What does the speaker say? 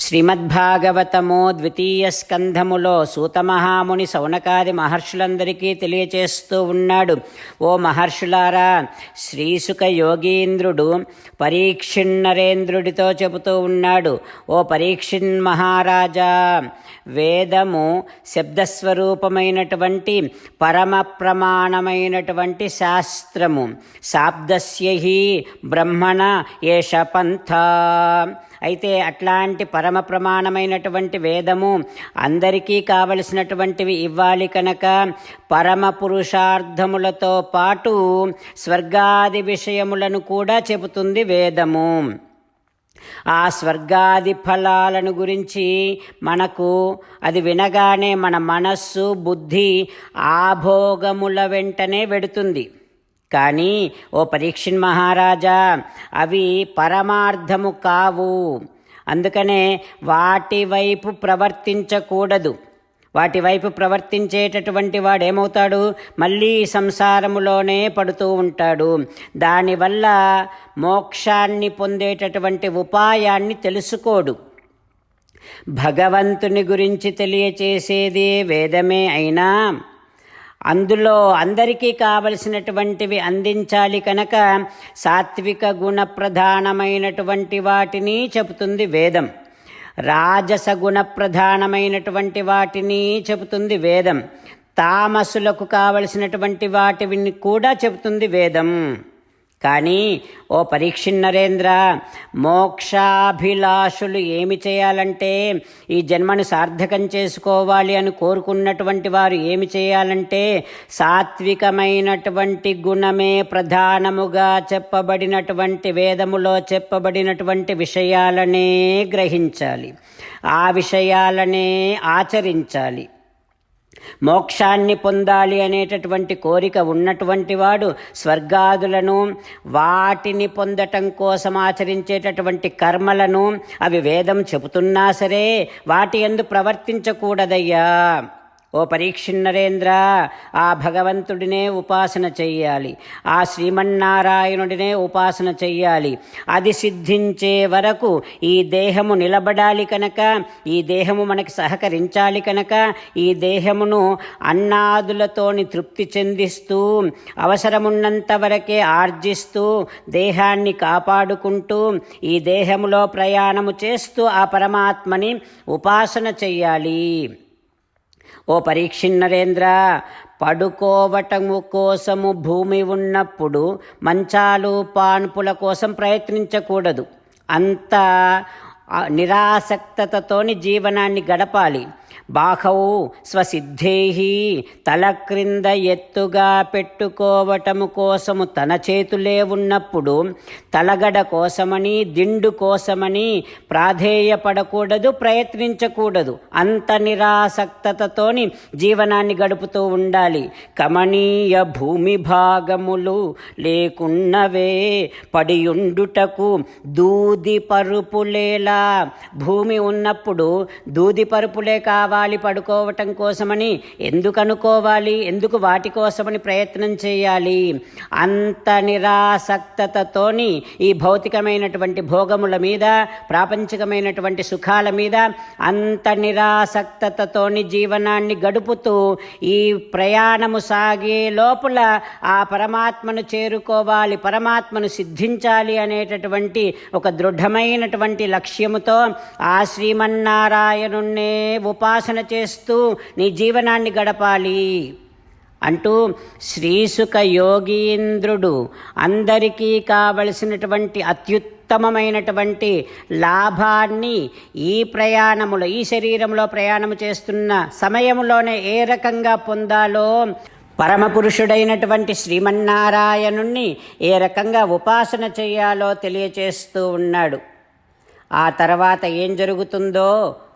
శ్రీమద్భాగవతము ద్వితీయ స్కంధములో సూతమహాముని సౌనకాది మహర్షులందరికీ తెలియచేస్తూ ఉన్నాడు. ఓ మహర్షులారా శ్రీసుక యోగీంద్రుడు పరీక్షిన్నరేంద్రుడితో చెబుతూ ఉన్నాడు. ఓ పరీక్షిన్ మహారాజా వేదము శబ్దస్వరూపమైనటువంటి పరమ ప్రమాణమైనటువంటి శాస్త్రము శాబ్దస్యహి బ్రహ్మణ ఏష పంథ. అయితే అట్లాంటి పరమ ప్రమాణమైనటువంటి వేదము అందరికీ కావలసినటువంటివి ఇవ్వాలి కనుక పరమ పురుషార్థములతో పాటు స్వర్గాది విషయములను కూడా చెబుతుంది వేదము. ఆ స్వర్గాది ఫలాలను గురించి మనకు అది వినగానే మన మనస్సు బుద్ధి ఆ భోగముల వెంటనే వెడుతుంది. కానీ ఓ పరీక్షణ్ మహారాజా అవి పరమార్థము కావు. అందుకనే వాటి వైపు ప్రవర్తించకూడదు. వాటి వైపు ప్రవర్తించేటటువంటి వాడు ఏమవుతాడు మళ్ళీ సంసారములోనే పడుతూ ఉంటాడు. దానివల్ల మోక్షాన్ని పొందేటటువంటి ఉపాయాన్ని తెలుసుకోడు. భగవంతుని గురించి తెలియచేసేదే వేదమే అయినా అందులో అందరికీ కావలసినటువంటివి అందించాలి కనుక సాత్విక గుణ ప్రధానమైనటువంటి వాటిని చెబుతుంది వేదం. రాజస గుణ ప్రధానమైనటువంటి వాటిని చెబుతుంది వేదం. తామసులకు కావలసినటువంటి వాటిని కూడా చెబుతుంది వేదం. కానీ ఓ పరీక్షిన్నరేంద్ర మోక్షాభిలాషులు ఏమి చేయాలంటే ఈ జన్మను సార్థకం చేసుకోవాలి అని కోరుకున్నటువంటి వారు ఏమి చేయాలంటే సాత్వికమైనటువంటి గుణమే ప్రధానముగా చెప్పబడినటువంటి వేదములో చెప్పబడినటువంటి విషయాలనే గ్రహించాలి. ఆ విషయాలనే ఆచరించాలి. మోక్షాన్ని పొందాలి అనేటటువంటి కోరిక ఉన్నటువంటి వాడు స్వర్గాదులను వాటిని పొందటం కోసం ఆచరించేటటువంటి కర్మలను అవి వేదం చెబుతున్నా సరే వాటి ఎందు ప్రవర్తించకూడదయ్యా. ఓ పరీక్షిన్నరేంద్ర ఆ భగవంతుడినే ఉపాసన చెయ్యాలి. ఆ శ్రీమన్నారాయణుడినే ఉపాసన చెయ్యాలి. అది సిద్ధించే వరకు ఈ దేహము నిలబడాలి కనుక ఈ దేహము మనకి సహకరించాలి కనుక ఈ దేహమును అన్నాదులతోని తృప్తి చెందిస్తూ అవసరమున్నంత వరకే ఆర్జిస్తూ దేహాన్ని కాపాడుకుంటూ ఈ దేహములో ప్రయాణము చేస్తూ ఆ పరమాత్మని ఉపాసన చెయ్యాలి. ఓ పరీక్షిన్నరేంద్ర పడుకోవటము కోసము భూమి ఉన్నప్పుడు మంచాలు పాన్పుల కోసం ప్రయత్నించకూడదు. అంత నిరాసక్తతతోని జీవనాన్ని గడపాలి. బాహౌ స్వసిద్ధేహి తల క్రింద ఎత్తుగా పెట్టుకోవటము కోసము తన చేతులే ఉన్నప్పుడు తలగడ కోసమని దిండు కోసమని ప్రాధేయపడకూడదు ప్రయత్నించకూడదు. అంత నిరాసక్తతతోని జీవనాన్ని గడుపుతూ ఉండాలి. కమనీయ భూమి భాగములు లేకున్నవే పడియుండుటకు దూది పరుపులేలా. భూమి ఉన్నప్పుడు దూది పరుపులే కావాలి కావాలి పడుకోవటం కోసమని ఎందుకు అనుకోవాలి? ఎందుకు వాటి కోసమని ప్రయత్నం చేయాలి? అంత నిరాసక్తతతోని ఈ భౌతికమైనటువంటి భోగముల మీద ప్రాపంచికమైనటువంటి సుఖాల మీద అంత నిరాసక్తతతోని జీవనాన్ని గడుపుతూ ఈ ప్రయాణము సాగే లోపల ఆ పరమాత్మను చేరుకోవాలి పరమాత్మను సిద్ధించాలి అనేటటువంటి ఒక దృఢమైనటువంటి లక్ష్యముతో ఆ శ్రీమన్నారాయణున్నే ఉపాసన చేస్తూ నీ జీవనాన్ని గడపాలి అంటూ శ్రీసుక యోగీంద్రుడు అందరికీ కావలసినటువంటి అత్యుత్తమమైనటువంటి లాభాన్ని ఈ ప్రయాణములో ఈ శరీరంలో ప్రయాణము చేస్తున్న సమయంలోనే ఏ రకంగా పొందాలో పరమపురుషుడైనటువంటి శ్రీమన్నారాయణుణ్ణి ఏ రకంగా ఉపాసన చేయాలో తెలియచేస్తూ ఉన్నాడు. ఆ తర్వాత ఏం జరుగుతుందో